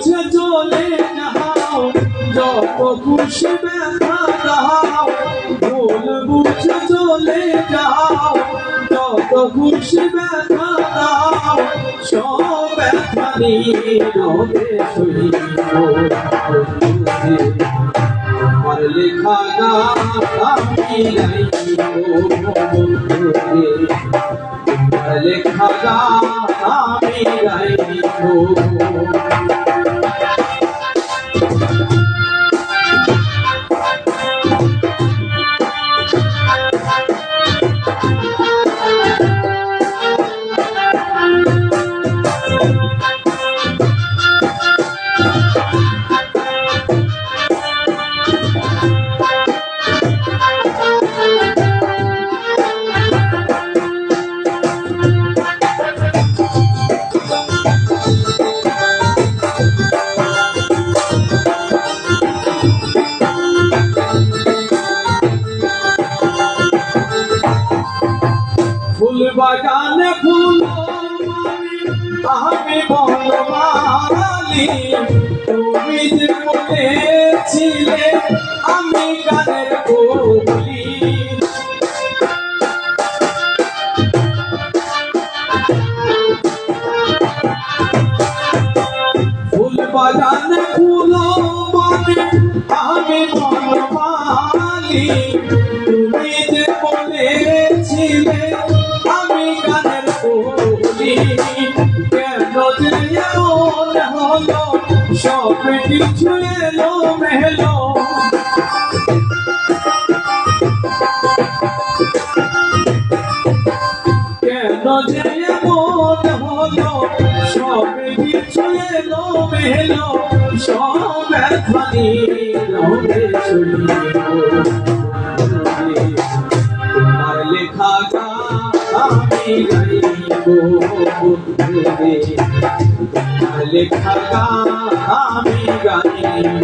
বুঝে চলে যাও যত খুশি ব্যথা দাও ভুল বুঝে চলে যাও যত খুশি ব্যথা দাও সব ব্যথা নিয়ে আমার লেখা গান আমি লেখা গান আমি বাগানে ফুল আমি বনমালি তুমি যে বলেছিলে আমি গানের কলি ফুল বাগানে ফুল আমি বনমালি হলো সব কিছু এলো মেলো কেন যে এমন হলো সব কিছু এলো মেলো সব এখানে বন্ধুরে লেখা আমি গাইব।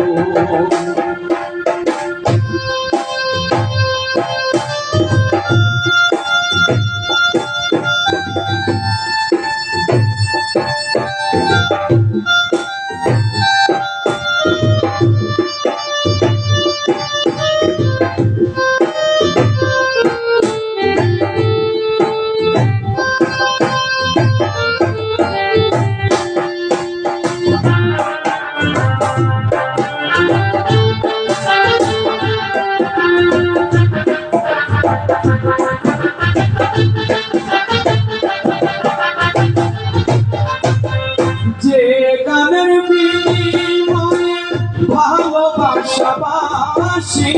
ভালোবাসাবাসি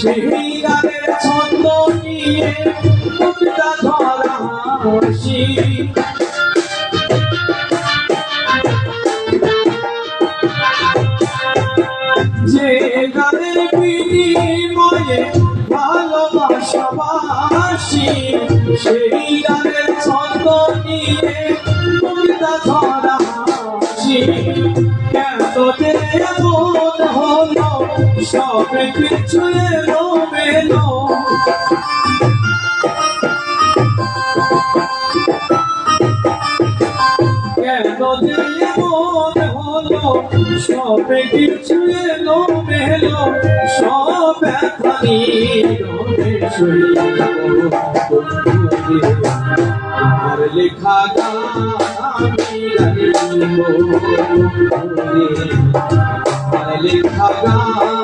সেই গানের ছন্দ নিয়ে মুক্তা ধরা হাসি। যে গানের বিনিময়ে ভালোবাসাবাসি সেই গানের ছন্দ নিয়ে সব কিছু এলো মেলো কেন যে এমন হলো, সব কিছু এলো সব এখানি আমার লেখা লেখা গান